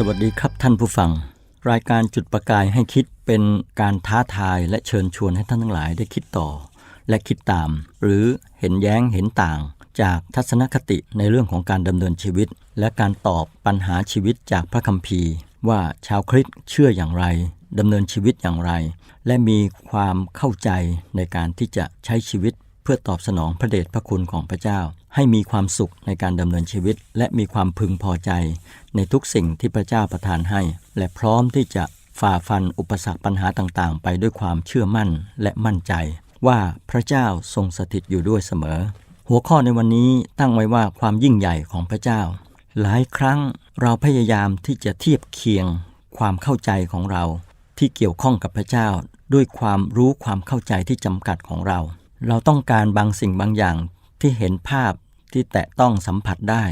สวัสดีครับท่านผู้ฟัง รายการจุดประกายให้คิดเป็นการท้าทายและเชิญชวนให้ท่านทั้งหลายได้คิดต่อ และคิดตาม หรือเห็นแย้งเห็นต่าง จากทัศนคติในเรื่องของการดำเนินชีวิต และการตอบปัญหาชีวิตจากพระคัมภีร์ ว่าชาวคริสต์เชื่ออย่างไรดำเนินชีวิตอย่างไร และมีความเข้าใจในการที่จะใช้ชีวิต พื่อตอบสนองพระเดชพระคุณของพระเจ้า ให้มีความสุขในการดำเนินชีวิต และมีความพึงพอใจ ในทุกสิ่งที่พระเจ้าประทานให้ และพร้อมที่จะฝ่าฟันอุปสรรคปัญหาต่างๆ ไปด้วยความเชื่อมั่นและมั่นใจ ว่าพระเจ้าทรงสถิตอยู่ด้วยเสมอ หัวข้อในวันนี้ตั้งไว้ว่าความยิ่งใหญ่ของพระเจ้า หลายครั้งเราพยายามที่จะเทียบเคียง ความเข้าใจของเรา ที่เกี่ยวข้องกับพระเจ้า ด้วยความรู้ความเข้าใจที่จำกัดของเรา เราต้องการบางสิ่งบางอย่างที่เห็นภาพที่แตะต้องสัมผัสได้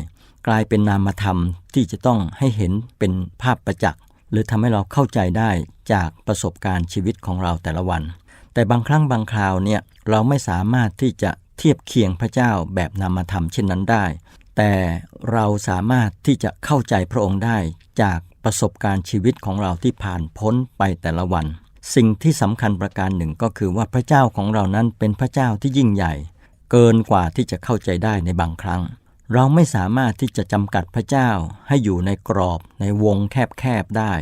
กลายเป็นนามธรรมที่จะต้องให้เห็นเป็นภาพประจักษ์หรือทำให้เราเข้าใจได้จากประสบการณ์ชีวิตของเราแต่ละวัน แต่บางครั้งบางคราวเนี่ยเราไม่สามารถที่จะเทียบเคียงพระเจ้าแบบนามธรรมเช่นนั้นได้ แต่เราสามารถที่จะเข้าใจพระองค์ได้จากประสบการณ์ชีวิตของเราที่ผ่านพ้นไปแต่ละวัน สิ่งที่สำคัญประการหนึ่งก็คือว่าพระเจ้าของเรานั้นเป็นพระเจ้าที่ยิ่งใหญ่ เกินกว่าที่จะเข้าใจได้ในบางครั้ง เราไม่สามารถที่จะจำกัดพระเจ้าให้อยู่ในกรอบในวงแคบๆได้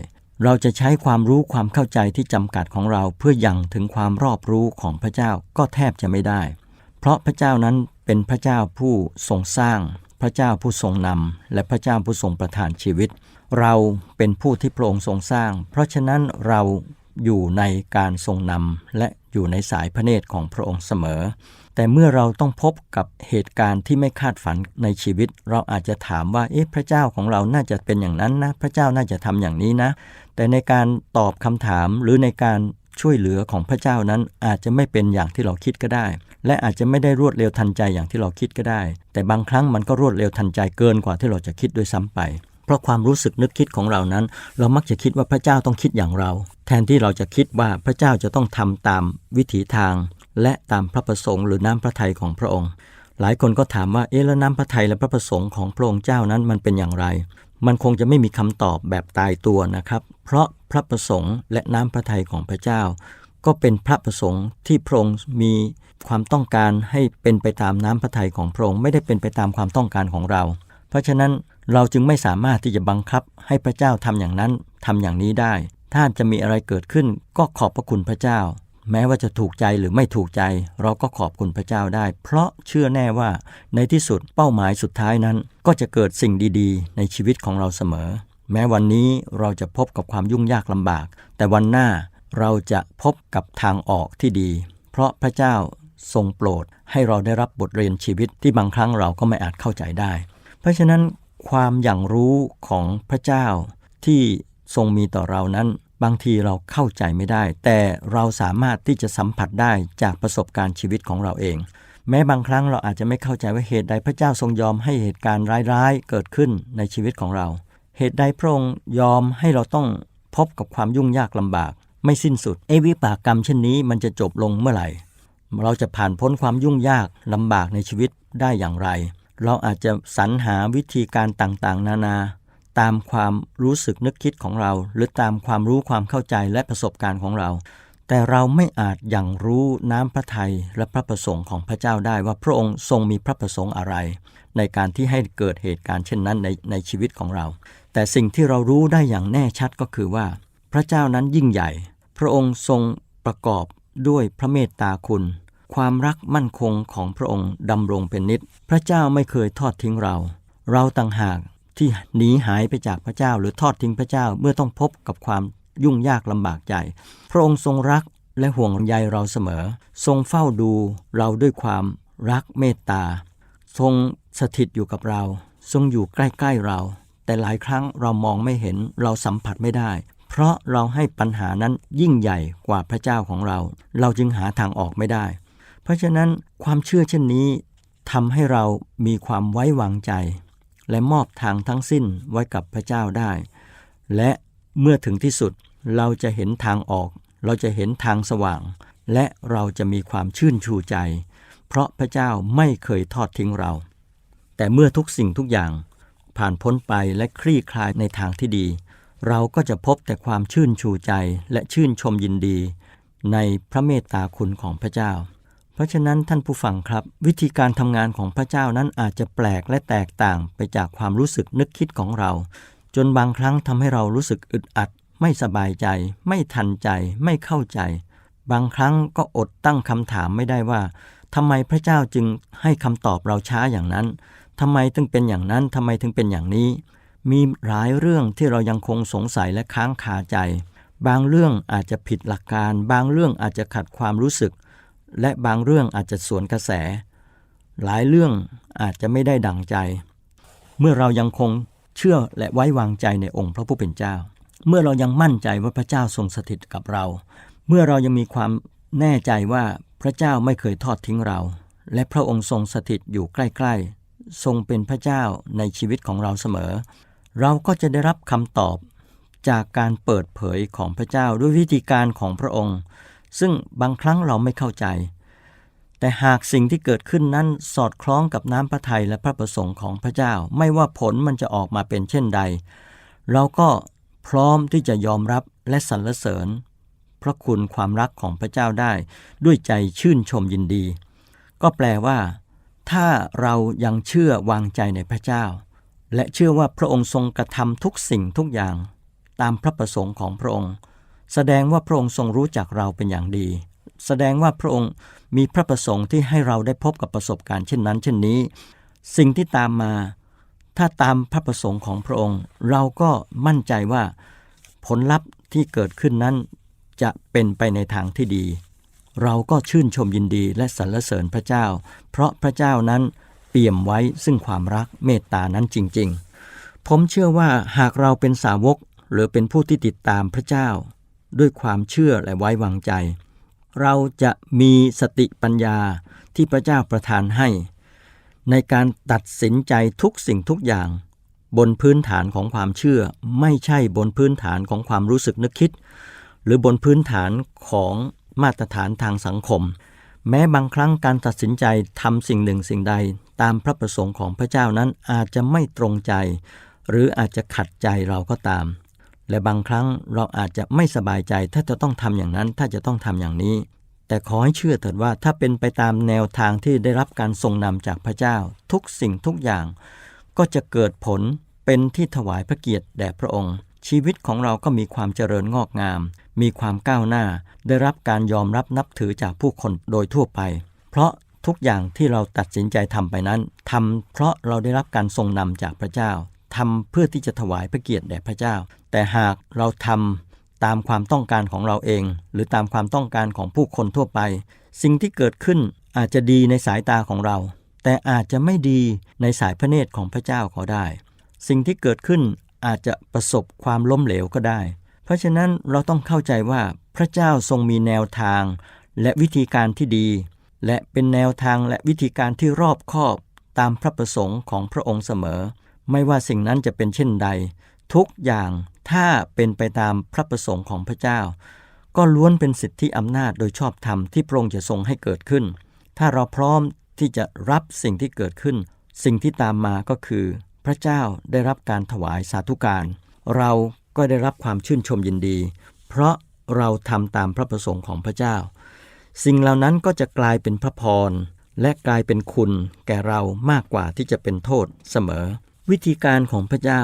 เราจะใช้ความรู้ความเข้าใจที่จำกัดของเราเพื่อยังถึงความรอบรู้ของพระเจ้าก็แทบจะไม่ได้ เพราะพระเจ้านั้นเป็นพระเจ้าผู้ทรงสร้าง พระเจ้าผู้ทรงนำและพระเจ้าผู้ทรงประทานชีวิต เราเป็นผู้ที่พระองค์ทรงสร้าง เพราะฉะนั้นเรา อยู่ในการทรงนำและอยู่ในสายพระเนตรของพระองค์เสมอ แต่เมื่อเราต้องพบกับเหตุการณ์ที่ไม่คาดฝันในชีวิต เราอาจจะถามว่าเอ๊ะพระเจ้าของเราน่าจะเป็นอย่างนั้นนะ พระเจ้าน่าจะทำอย่างนี้นะ แต่ในการตอบคำถามหรือในการช่วยเหลือของพระเจ้านั้นอาจจะไม่เป็นอย่างที่เราคิดก็ได้ และอาจจะไม่ได้รวดเร็วทันใจอย่างที่เราคิดก็ได้ แต่บางครั้งมันก็รวดเร็วทันใจเกินกว่าที่เราจะคิดด้วยซ้ำไป เพราะความรู้สึกนึกคิดของเรานั้น เรามักจะคิดว่าพระเจ้าต้องคิดอย่างเรา แทนที่เราจะคิดว่าพระเจ้าจะต้องทำตามวิถีทาง และตามพระประสงค์หรือน้ำพระทัยของพระองค์ หลายคนก็ถามว่าเอ๊ะแล้วน้ำพระทัยและพระประสงค์ของพระองค์เจ้านั้นมันเป็นอย่างไร มันคงจะไม่มีคำตอบแบบตายตัวนะครับ เพราะพระประสงค์และน้ำพระทัยของพระเจ้า ก็เป็นพระประสงค์ที่พระองค์มีความต้องการให้เป็นไปตามน้ำพระทัยของพระองค์ไม่ได้เป็นไปตามความต้องการของเรา เพราะฉะนั้น เราจึงไม่สามารถที่จะบังคับให้พระเจ้าทำอย่างนั้นทำอย่างนี้ได้ ถ้าจะมีอะไรเกิดขึ้นก็ขอบพระคุณพระเจ้า แม้ว่าจะถูกใจหรือไม่ถูกใจ เราก็ขอบคุณพระเจ้าได้ เพราะเชื่อแน่ว่าในที่สุดเป้าหมายสุดท้ายนั้น ก็จะเกิดสิ่งดีๆ ในชีวิตของเราเสมอ แม้วันนี้เราจะพบกับความยุ่งยากลำบาก แต่วันหน้าเราจะพบกับทางออกที่ดี เพราะพระเจ้าทรงโปรดให้เราได้รับบทเรียนชีวิตที่บางครั้งเราก็ไม่อาจเข้าใจได้ เพราะฉะนั้น ความอย่างรู้ของพระเจ้าที่ทรงมีต่อเรานั้น บางทีเราเข้าใจไม่ได้ แต่เราสามารถที่จะสัมผัสได้จากประสบการณ์ชีวิตของเราเอง แม้บางครั้งเราอาจจะไม่เข้าใจว่าเหตุใดพระเจ้าทรงยอมให้เหตุการณ์ร้ายๆ เกิดขึ้นในชีวิตของเรา เหตุใดพระองค์ยอมให้เราต้องพบกับความยุ่งยากลำบาก ไม่สิ้นสุดเอวิปากกรรมเช่นนี้มันจะจบลงเมื่อไหร่ เราจะผ่านพ้นความยุ่งยากลำบากในชีวิตได้อย่างไร เราอาจจะสรรหาวิธีการต่างๆ นานา ตามความรู้สึกนึกคิดของเรา หรือตามความรู้ความเข้าใจและประสบการณ์ของเรา แต่เราไม่อาจอย่างรู้น้ำพระทัยและพระประสงค์ของพระเจ้าได้ว่าพระองค์ทรงมีพระประสงค์อะไร ในการที่ให้เกิดเหตุการณ์เช่นนั้นในในชีวิตของเรา แต่สิ่งที่เรารู้ได้อย่างแน่ชัดก็คือว่า พระเจ้านั้นยิ่งใหญ่ พระองค์ทรงประกอบด้วยพระเมตตาคุณ ความรักมั่นคงของพระองค์ดำรงเป็นนิจ พระเจ้าไม่เคยทอดทิ้งเรา เราต่างหากที่หนีหายไปจากพระเจ้าหรือทอดทิ้งพระเจ้าเมื่อต้องพบกับความยุ่งยากลำบากใจ พระองค์ทรงรักและห่วงใยเราเสมอ ทรงเฝ้าดูเราด้วยความรักเมตตา ทรงสถิตอยู่กับเรา ทรงอยู่ใกล้ๆเรา แต่หลายครั้งเรามองไม่เห็นเราสัมผัสไม่ได้ เพราะเราให้ปัญหานั้นยิ่งใหญ่กว่าพระเจ้าของเรา เราจึงหาทางออกไม่ได้ เพราะฉะนั้นความเชื่อเช่นนี้ทำให้เรามีความไว้วางใจ และมอบทางทั้งสิ้นไว้กับพระเจ้าได้ และเมื่อถึงที่สุดเราจะเห็นทางออก เราจะเห็นทางสว่าง และเราจะมีความชื่นชูใจ เพราะพระเจ้าไม่เคยทอดทิ้งเรา แต่เมื่อทุกสิ่งทุกอย่างผ่านพ้นไปและคลี่คลายในทางที่ดี เราก็จะพบแต่ความชื่นชูใจและชื่นชมยินดี ในพระเมตตาคุณของพระเจ้า เพราะฉะนั้นท่านผู้ฟังครับ วิธีการทำงานของพระเจ้านั้นอาจจะแปลกและแตกต่างไปจากความรู้สึกนึกคิดของเรา จนบางครั้งทำให้เรารู้สึกอึดอัด ไม่สบายใจ ไม่ทันใจ ไม่เข้าใจ บางครั้งก็อดตั้งคำถามไม่ได้ว่าทำไมพระเจ้าจึงให้คำตอบเราช้าอย่างนั้นทำไมถึงเป็นอย่างนั้นทำไมถึงเป็นอย่างนี้ มีหลายเรื่องที่เรายังคงสงสัยและค้างคาใจ บางเรื่องอาจจะผิดหลักการ บางเรื่องอาจจะขัดความรู้สึก และบางเรื่องอาจจะสวนกระแส หลายเรื่องอาจจะไม่ได้ดังใจ เมื่อเรายังคงเชื่อและไว้วางใจในองค์พระผู้เป็นเจ้า เมื่อเรายังมั่นใจว่าพระเจ้าทรงสถิตกับเรา เมื่อเรายังมีความแน่ใจว่าพระเจ้าไม่เคยทอดทิ้งเรา และพระองค์ทรงสถิตอยู่ใกล้ๆ ทรงเป็นพระเจ้าในชีวิตของเราเสมอ เราก็จะได้รับคำตอบจากการเปิดเผยของพระเจ้าด้วยวิธีการของพระองค์ ซึ่งบางครั้งเราไม่เข้าใจ แต่หากสิ่งที่เกิดขึ้นนั้นสอดคล้องกับน้ำพระทัยและพระประสงค์ของพระเจ้า ไม่ว่าผลมันจะออกมาเป็นเช่นใด เราก็พร้อมที่จะยอมรับและสรรเสริญ พระคุณความรักของพระเจ้าได้ ด้วยใจชื่นชมยินดี ก็แปลว่า ถ้าเรายังเชื่อวางใจในพระเจ้า และเชื่อว่าพระองค์ทรงกระทำทุกสิ่งทุกอย่าง ตามพระประสงค์ของพระองค์ แสดงว่าพระองค์ทรงรู้จักเราเป็นอย่างดี แสดงว่าพระองค์มีพระประสงค์ที่ให้เราได้พบกับประสบการณ์เช่นนั้น เช่นนี้ สิ่งที่ตามมา ถ้าตามพระประสงค์ของพระองค์ เราก็มั่นใจว่าผลลัพธ์ที่เกิดขึ้นนั้นจะเป็นไปในทางที่ดี เราก็ชื่นชมยินดีและสรรเสริญพระเจ้า เพราะพระเจ้านั้นเปี่ยมไว้ซึ่งความรักเมตตานั้นจริง ๆ ผมเชื่อว่าหากเราเป็นสาวกหรือเป็นผู้ที่ติดตามพระเจ้า ด้วยความเชื่อและไว้วางใจ เราจะมีสติปัญญาที่พระเจ้าประทานให้ ในการตัดสินใจทุกสิ่งทุกอย่าง บนพื้นฐานของความเชื่อ ไม่ใช่บนพื้นฐานของความรู้สึกนึกคิด หรือบนพื้นฐานของมาตรฐานทางสังคม แม้บางครั้งการตัดสินใจทำสิ่งหนึ่งสิ่งใด ตามพระประสงค์ของพระเจ้านั้นอาจจะไม่ตรงใจ หรืออาจจะขัดใจเราก็ตาม และบางครั้งเราอาจจะไม่สบายใจถ้าจะต้องทำอย่างนั้นถ้าจะต้องทำอย่างนี้ แต่ขอให้เชื่อเถิดว่าถ้าเป็นไปตามแนวทางที่ได้รับการทรงนำจากพระเจ้า ทุกสิ่งทุกอย่าง ก็จะเกิดผลเป็นที่ถวายพระเกียรติแด่พระองค์ ชีวิตของเราก็มีความเจริญงอกงาม มีความก้าวหน้า ได้รับการยอมรับนับถือจากผู้คนโดยทั่วไป เพราะทุกอย่างที่เราตัดสินใจทำไปนั้นทำเพราะเราได้รับการทรงนำจากพระเจ้าทำเพื่อที่จะถวายพระเกียรติแด่พระเจ้า แต่หากเราทำตามความต้องการของเราเอง หรือตามความต้องการของผู้คนทั่วไป สิ่งที่เกิดขึ้นอาจจะดีในสายตาของเรา แต่อาจจะไม่ดีในสายพระเนตรของพระเจ้าก็ได้ สิ่งที่เกิดขึ้นอาจจะประสบความล้มเหลวก็ได้ เพราะฉะนั้นเราต้องเข้าใจว่าพระเจ้าทรงมีแนวทาง และวิธีการที่ดี และเป็นแนวทางและวิธีการที่รอบคอบตามพระประสงค์ของพระองค์เสมอ ไม่ว่าสิ่งนั้นจะเป็นเช่นใด ทุกอย่าง ถ้าเป็นไปตามพระประสงค์ของพระเจ้า ก็ล้วนเป็นสิทธิอำนาจโดยชอบธรรมที่พระองค์จะทรงให้เกิดขึ้น ถ้าเราพร้อมที่จะรับสิ่งที่เกิดขึ้น สิ่งที่ตามมาก็คือ พระเจ้าได้รับการถวายสาธุการ เราก็ได้รับความชื่นชมยินดี เพราะเราทำตามพระประสงค์ของพระเจ้า สิ่งเหล่านั้นก็จะกลายเป็นพระพรและกลายเป็นคุณแก่เรามากกว่าที่จะเป็นโทษเสมอ วิธีการของพระเจ้า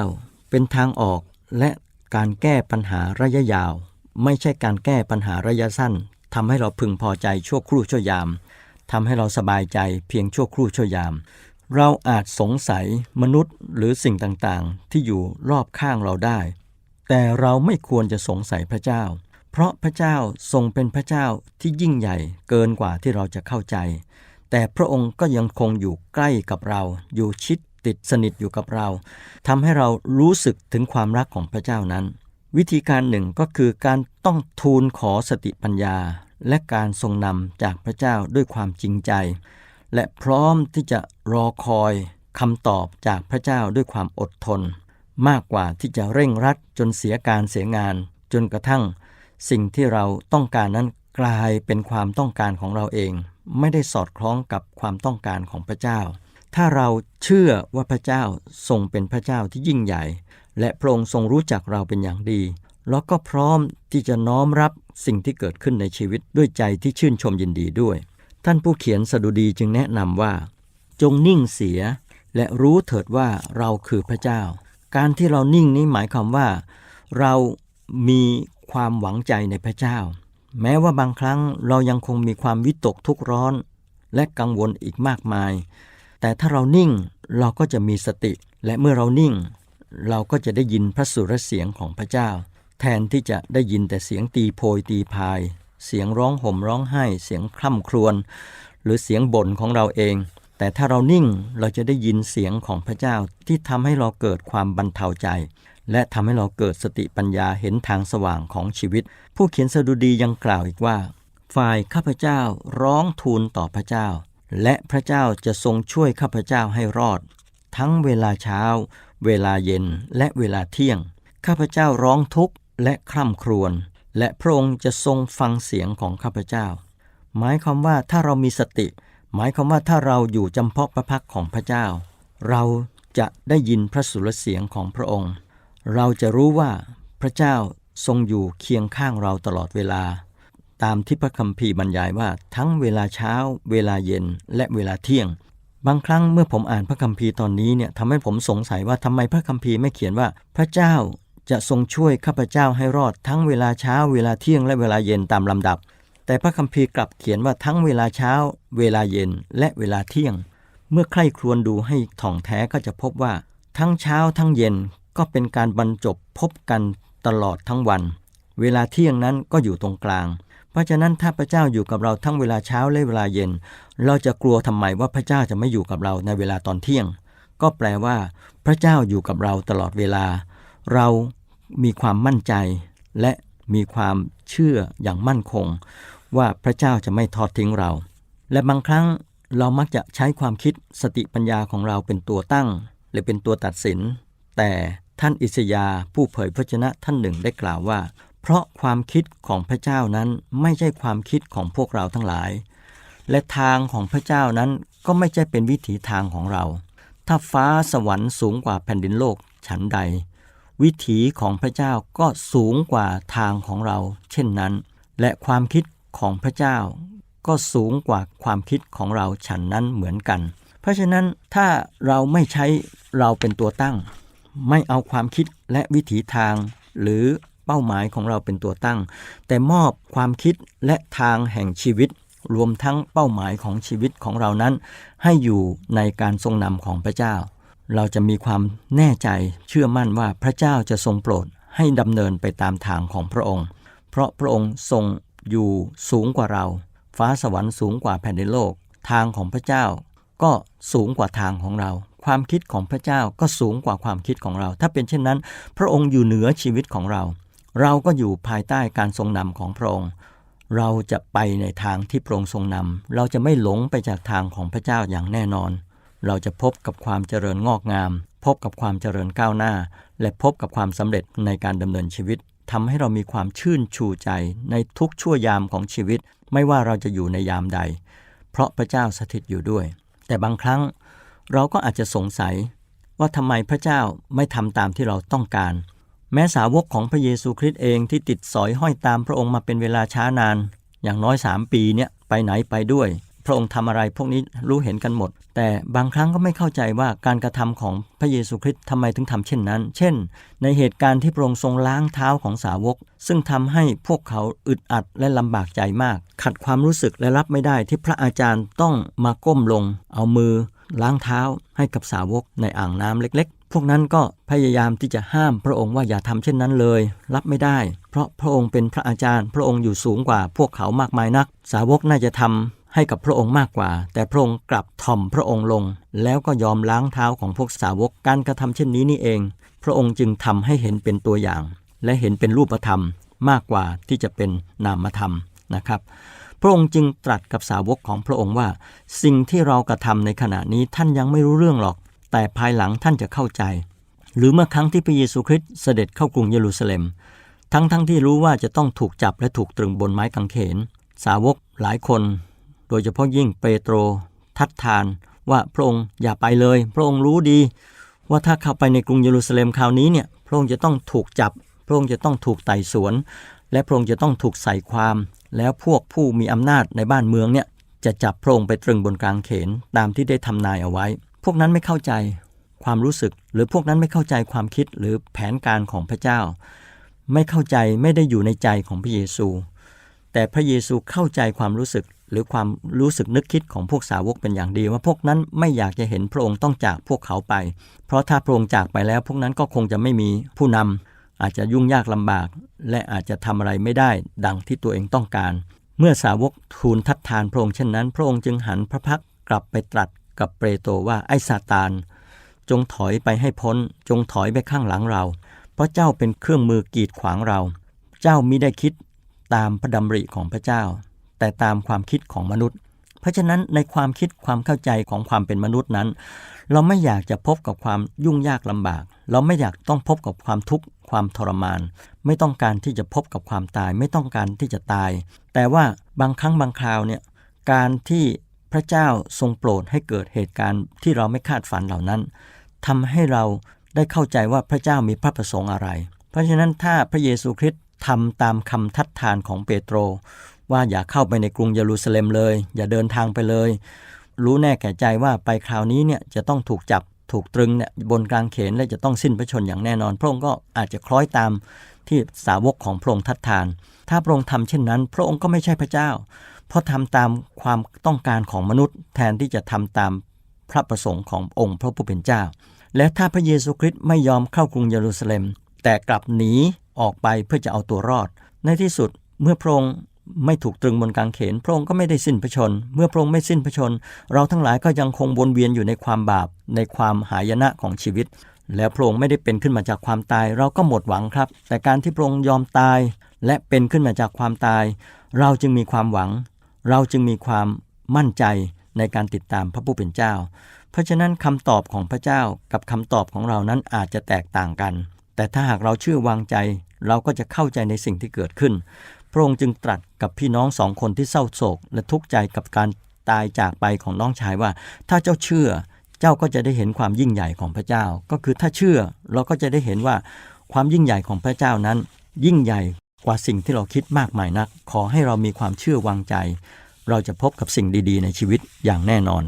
เป็นทางออกและ การแก้ปัญหาระยะยาว ไม่ใช่การแก้ปัญหาระยะสั้นทำให้เราพึงพอใจชั่วครู่ชั่วยามทำให้เราสบายใจเพียงชั่วครู่ชั่วยาม เราอาจสงสัยมนุษย์หรือสิ่งต่างๆ ที่อยู่รอบข้างเราได้ แต่เราไม่ควรจะสงสัยพระเจ้า เพราะพระเจ้าทรงเป็นพระเจ้าที่ยิ่งใหญ่เกินกว่าที่เราจะเข้าใจแต่พระองค์ก็ยังคงอยู่ใกล้กับเรา อยู่ชิด ติดสนิทอยู่กับเราทำให้เรารู้สึกถึงความรักของพระเจ้านั้น วิธีการหนึ่งก็คือการต้องทูลขอสติปัญญา และการทรงนำจากพระเจ้าด้วยความจริงใจ และพร้อมที่จะรอคอยคำตอบจากพระเจ้าด้วยความอดทน มากกว่าที่จะเร่งรัดจนเสียการเสียงาน จนกระทั่ง สิ่งที่เราต้องการนั้นกลายเป็นความต้องการของเราเอง ไม่ได้สอดคล้องกับความต้องการของพระเจ้า ถ้าเราเชื่อว่าพระเจ้าทรงเป็นพระเจ้าที่ยิ่งใหญ่ และพระองค์ทรงรู้จักเราเป็นอย่างดี แล้วก็พร้อมที่จะน้อมรับสิ่งที่เกิดขึ้นในชีวิตด้วยใจที่ชื่นชมยินดีด้วย ท่านผู้เขียนสดุดีจึงแนะนำว่า จงนิ่งเสีย และรู้เถิดว่าเราคือพระเจ้า การที่เรานิ่งนี้หมายความว่า เรามีความหวังใจในพระเจ้า แม้ว่าบางครั้งเรายังคงมีความวิตกทุกข์ร้อน และกังวลอีกมากมาย แต่ถ้าเรานิ่งเราก็จะมีสติ และเมื่อเรานิ่ง เราก็จะได้ยินพระสุรเสียงของพระเจ้า แทนที่จะได้ยินแต่เสียงตีโพยตีพาย เสียงร้องห่มร้องไห้ เสียงคร่ำครวญหรือเสียงบ่นของเราเอง แต่ถ้าเรานิ่งเราจะได้ยินเสียงของพระเจ้าที่ทำให้เราเกิดความบรรเทาใจ และทำให้เราเกิดสติปัญญาเห็นทางสว่างของชีวิต ผู้เขียนสดุดียังกล่าวอีกว่า ฝ่ายข้าพเจ้าร้องทูลต่อพระเจ้า และพระเจ้าจะทรงช่วยข้าพเจ้าให้รอด ทั้งเวลาเช้า เวลาเย็นและเวลาเที่ยง ข้าพเจ้าร้องทุกข์และคร่ำครวญและพระองค์จะทรงฟังเสียงของข้าพเจ้า หมายความว่าถ้าเรามีสติ หมายความว่าถ้าเราอยู่จำเพาะพระพักของพระเจ้า เราจะได้ยินพระสุรเสียงของพระองค์ เราจะรู้ว่าพระเจ้าทรงอยู่เคียงข้างเราตลอดเวลา ตามที่พระคัมภีร์บรรยายว่าทั้งเวลาเช้า เวลาเย็น และเวลาเที่ยง บางครั้งเมื่อผมอ่านพระคัมภีร์ตอนนี้เนี่ยทำให้ผมสงสัยว่าทำไมพระคัมภีร์ไม่เขียนว่า พระเจ้าจะทรงช่วยข้าพเจ้าให้รอดทั้งเวลาเช้า เวลาเที่ยงและเวลาเย็นตามลำดับ แต่พระคัมภีร์กลับเขียนว่าทั้งเวลาเช้า เวลาเย็น และเวลาเที่ยง เมื่อใคร่ครวญดูให้ถ่องแท้ก็จะพบว่า ทั้งเช้าทั้งเย็นก็เป็นการบรรจบพบกันตลอดทั้งวัน เวลาเที่ยงนั้นก็อยู่ตรงกลาง เพราะฉะนั้นถ้าพระเจ้าอยู่กับเราทั้งเวลาเช้าและเวลาเย็น เราจะกลัวทำไมว่าพระเจ้าจะไม่อยู่กับเราในเวลาตอนเที่ยง ก็แปลว่า พระเจ้าอยู่กับเราตลอดเวลา เรามีความมั่นใจ และมีความเชื่ออย่างมั่นคง ว่าพระเจ้าจะไม่ทอดทิ้งเรา และบางครั้งเรามักจะใช้ความคิดสติปัญญาของเราเป็นตัวตั้ง หรือเป็นตัวตัดสิน แต่ท่านอิสยาผู้เผยพระชนะท่านหนึ่งได้กล่าวว่า เพราะความคิดของพระเจ้านั้นไม่ใช่ความคิดของพวกเราทั้งหลาย และทางของพระเจ้านั้นก็ไม่ใช่เป็นวิถีทางของเรา ถ้าฟ้าสวรรค์สูงกว่าแผ่นดินโลกฉันใด วิถีของพระเจ้าก็สูงกว่าทางของเรา เช่นนั้น และความคิดของพระเจ้า ก็สูงกว่าความคิดของเราฉันนั้นเหมือนกัน เพราะฉะนั้นถ้าเราไม่ใช้เราเป็นตัวตั้ง ไม่เอาความคิดและวิถีทางหรือ เป้าหมายของเราเป็นตัวตั้ง แต่มอบความคิดและทางแห่งชีวิต รวมทั้งเป้าหมายของชีวิตของเรานั้น ให้อยู่ในการทรงนำของพระเจ้า เราจะมีความแน่ใจเชื่อมั่นว่าพระเจ้าจะทรงโปรดให้ดำเนินไปตามทางของพระองค์ เพราะพระองค์ทรงอยู่สูงกว่าเรา ฟ้าสวรรค์สูงกว่าแผ่นดินโลก ทางของพระเจ้าก็สูงกว่าทางของเรา ความคิดของพระเจ้าก็สูงกว่าความคิดของเรา ถ้าเป็นเช่นนั้น พระองค์อยู่เหนือชีวิตของเรา เราก็อยู่ภายใต้การทรงนำของพระองค์ เราจะไปในทางที่พระองค์ทรงนำ เราจะไม่หลงไปจากทางของพระเจ้าอย่างแน่นอน เราจะพบกับความเจริญงอกงาม พบกับความเจริญก้าวหน้า และพบกับความสำเร็จในการดำเนินชีวิตทำให้เรามีความชื่นชูใจในทุกชั่วยามของชีวิต ไม่ว่าเราจะอยู่ในยามใด เพราะพระเจ้าสถิตอยู่ด้วย แต่บางครั้งเราก็อาจจะสงสัยว่าทำไมพระเจ้าไม่ทำตามที่เราต้องการ แม้สาวกของพระเยซูคริสต์เองที่ติดสอยห้อยตามพระองค์มาเป็นเวลาช้านาน อย่างน้อย 3 ปีเนี่ยไปไหนไปด้วย พระองค์ทำอะไรพวกนี้รู้เห็นกันหมด แต่บางครั้งก็ไม่เข้าใจว่าการกระทำของพระเยซูคริสต์ทำไมถึงทำเช่นนั้น เช่น ในเหตุการณ์ที่พระองค์ทรงล้างเท้าของสาวก ซึ่งทำให้พวกเขาอึดอัดและลำบากใจมาก ขัดความรู้สึกและรับไม่ได้ที่พระอาจารย์ต้องมาก้มลง เอามือล้างเท้าให้กับสาวกในอ่างน้ำเล็ก พวกนั้นก็พยายามที่จะห้ามพระองค์ว่าอย่าทำเช่นนั้นเลย รับไม่ได้ เพราะพระองค์เป็นพระอาจารย์ พระองค์อยู่สูงกว่าพวกเขามากมายนัก สาวกน่าจะทำให้กับพระองค์มากกว่า แต่พระองค์กลับถ่อมพระองค์ลง แล้วก็ยอมล้างเท้าของพวกสาวกการกระทำเช่นนี้นี่เอง พระองค์จึงทำให้เห็นเป็นตัวอย่าง และเห็นเป็นรูปธรรมมากกว่าที่จะเป็นนามธรรมนะครับพระองค์จึงตรัสกับสาวกของพระองค์ว่า สิ่งที่เรากระทำในขณะนี้ท่านยังไม่รู้เรื่องหรอก แต่ภายหลังท่านจะเข้าใจ หรือเมื่อครั้งที่พระเยซูคริสต์เสด็จเข้ากรุงเยรูซาเล็ม ทั้งทั้งที่รู้ว่าจะต้องถูกจับและถูกตรึงบนไม้กางเขน สาวกหลายคน โดยเฉพาะยิ่งเปโตร ทัดทาน ว่าพระองค์อย่าไปเลย พระองค์รู้ดี ว่าถ้าเข้าไปในกรุงเยรูซาเล็มคราวนี้เนี่ยพระองค์จะต้องถูกจับ พระองค์จะต้องถูกไต่สวน และพระองค์จะต้องถูกใส่ความ แล้วพวกผู้มีอำนาจในบ้านเมืองเนี่ยจะจับพระองค์ไปตรึงบนกลางเขนตามที่ได้ทำนายเอาไว้ พวกนั้นไม่เข้าใจความรู้สึก หรือพวกนั้นไม่เข้าใจความคิดหรือแผนการของพระเจ้า ไม่เข้าใจไม่ได้อยู่ในใจของพระเยซู แต่พระเยซูเข้าใจความรู้สึกหรือความรู้สึกนึกคิดของพวกสาวกเป็นอย่างดี ว่าพวกนั้นไม่อยากจะเห็นพระองค์ต้องจากพวกเขาไป เพราะถ้าพระองค์จากไปแล้วพวกนั้นก็คงจะไม่มีผู้นำอาจจะยุ่งยากลำบาก และอาจจะทำอะไรไม่ได้ดังที่ตัวเองต้องการ เมื่อสาวกทูลทัดทานพระองค์เช่นนั้น พระองค์จึงหันพระพักกลับไปตรัส กับเปโตรว่าไอ้ซาตาน จงถอยไปให้พ้น จงถอยไปข้างหลังเรา เพราะเจ้าเป็นเครื่องมือกีดขวางเรา เจ้ามิได้คิดตามพระดำริของพระเจ้า แต่ตามความคิดของมนุษย์ เพราะฉะนั้นในความคิดความเข้าใจของความเป็นมนุษย์นั้น เราไม่อยากจะพบกับความยุ่งยากลำบาก เราไม่อยากต้องพบกับความทุกข์ความทรมาน ไม่ต้องการที่จะพบกับความตาย ไม่ต้องการที่จะตาย แต่ว่าบางครั้งบางคราวเนี่ยการที่ พระเจ้าทรงโปรดให้เกิดเหตุการณ์ที่เราไม่คาดฝันเหล่านั้นทำให้เราได้เข้าใจว่าพระเจ้ามีพระประสงค์อะไร เพราะฉะนั้นถ้าพระเยซูคริสต์ทำตามคำทัดทานของเปโตร ว่าอย่าเข้าไปในกรุงเยรูซาเล็มเลย อย่าเดินทางไปเลย รู้แน่แก่ใจว่าไปคราวนี้เนี่ยจะต้องถูกจับถูกตรึงเนี่ยบนกลางเขนและจะต้องสิ้นพระชนอย่างแน่นอน พระองค์ก็อาจจะคล้อยตามที่สาวกของพระองค์ทัดทาน ถ้าพระองค์ทำเช่นนั้น พระองค์ก็ไม่ใช่พระเจ้า เพราะทำตามความต้องการของมนุษย์ แทนที่จะทำตามพระประสงค์ขององค์พระผู้เป็นเจ้า และถ้าพระเยซูคริสต์ไม่ยอมเข้ากรุงเยรูซาเล็ม แต่กลับหนีออกไปเพื่อจะเอาตัวรอด ในที่สุดเมื่อพระองค์ไม่ถูกตรึงบนกางเขน พระองค์ก็ไม่ได้สิ้นพระชน เมื่อพระองค์ไม่สิ้นพระชน เราทั้งหลายก็ยังคงวนเวียนอยู่ในความบาป ในความหายนะของชีวิต แล้วพระองค์ไม่ได้เป็นขึ้นมาจากความตาย เราก็หมดหวังครับ แต่การที่พระองค์ยอมตาย และเป็นขึ้นมาจากความตาย เราจึงมีความหวัง เราจึงมีความมั่นใจในการติดตามพระผู้เป็นเจ้า เพราะฉะนั้นคำตอบของพระเจ้ากับคำตอบของเรานั้นอาจจะแตกต่างกัน แต่ถ้าหากเราเชื่อวางใจ เราก็จะเข้าใจในสิ่งที่เกิดขึ้น พระองค์จึงตรัสกับพี่น้องสองคนที่เศร้าโศก และทุกข์ใจกับการตายจากไปของน้องชายว่า ถ้าเจ้าเชื่อ เจ้าก็จะได้เห็นความยิ่งใหญ่ของพระเจ้า ก็คือถ้าเชื่อเราก็จะได้เห็นว่าความยิ่งใหญ่ของพระเจ้านั้น ยิ่งใหญ่ กว่าสิ่งที่เราคิดมากมายนัก ขอให้เรามีความเชื่อวางใจ เราจะพบกับสิ่งดีๆ ในชีวิตอย่างแน่นอน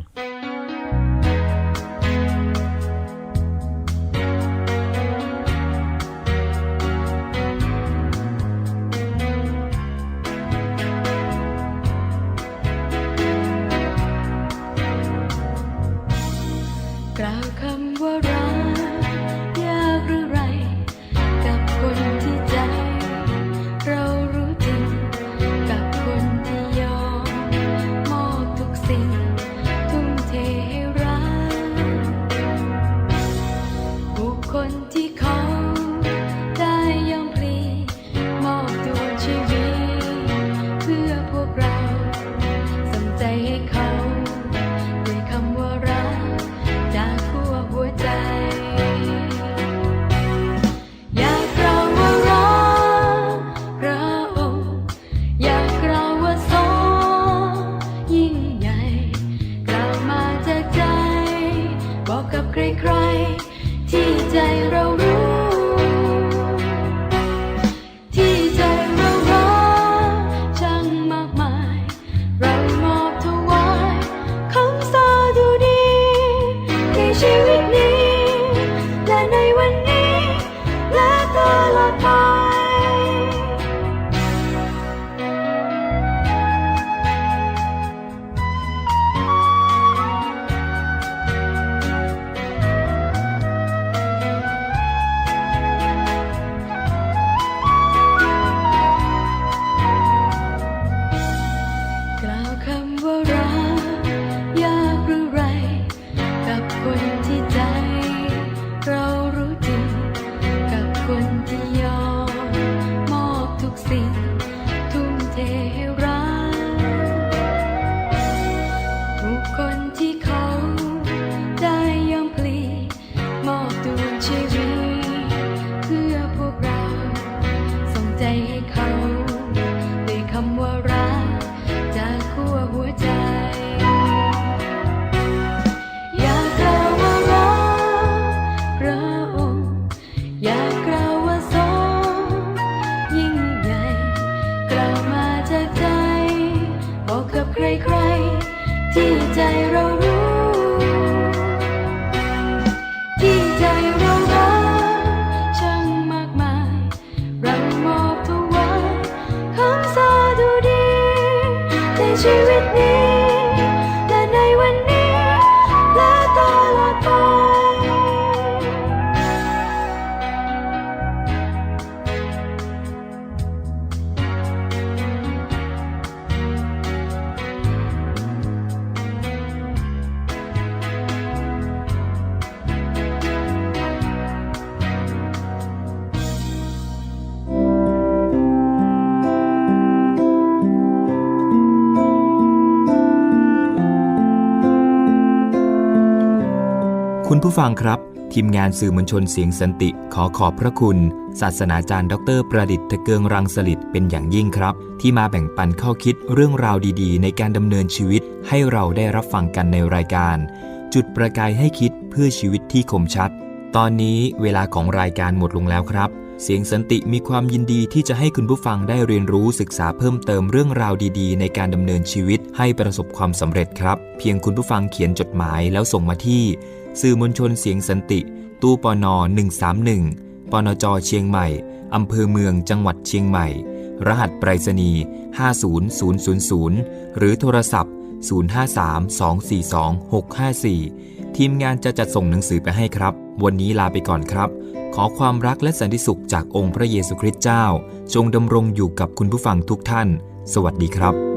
คุณผู้ฟังครับ ทีมงานสื่อมวลชนเสียงสันติ ขอขอบพระคุณ ศาสนาจารย์ ดร ประดิษฐ์ทะเกิงรังสลิดเป็นอย่างยิ่งครับ ที่มาแบ่งปันข้อคิดเรื่องราวดีๆ ในการดำเนินชีวิตให้เราได้รับฟังกันในรายการ จุดประกายให้คิดเพื่อชีวิตที่คมชัด ตอนนี้เวลาของรายการหมดลงแล้วครับ เสียงสันติมีความยินดีที่จะให้คุณผู้ฟังได้เรียนรู้ศึกษาเพิ่มเติมเรื่องราวดีๆ ในการดำเนินชีวิตให้ประสบความสำเร็จครับ เพียงคุณผู้ฟังเขียนจดหมายแล้วส่งมาที่ สื่อมวลชนเสียงสันติ ตู้ปน 131 ปนจ เชียงใหม่อำเภอเมืองจังหวัดเชียงใหม่ รหัสไปรษณีย์ 50000 หรือโทรศัพท์ 053-242-654 ทีมงานจะจัดส่งหนังสือไปให้ครับ วันนี้ลาไปก่อนครับ ขอความรักและสันติสุขจากองค์พระเยซูคริสต์เจ้า จงดำรงอยู่กับคุณผู้ฟังทุกท่าน สวัสดีครับ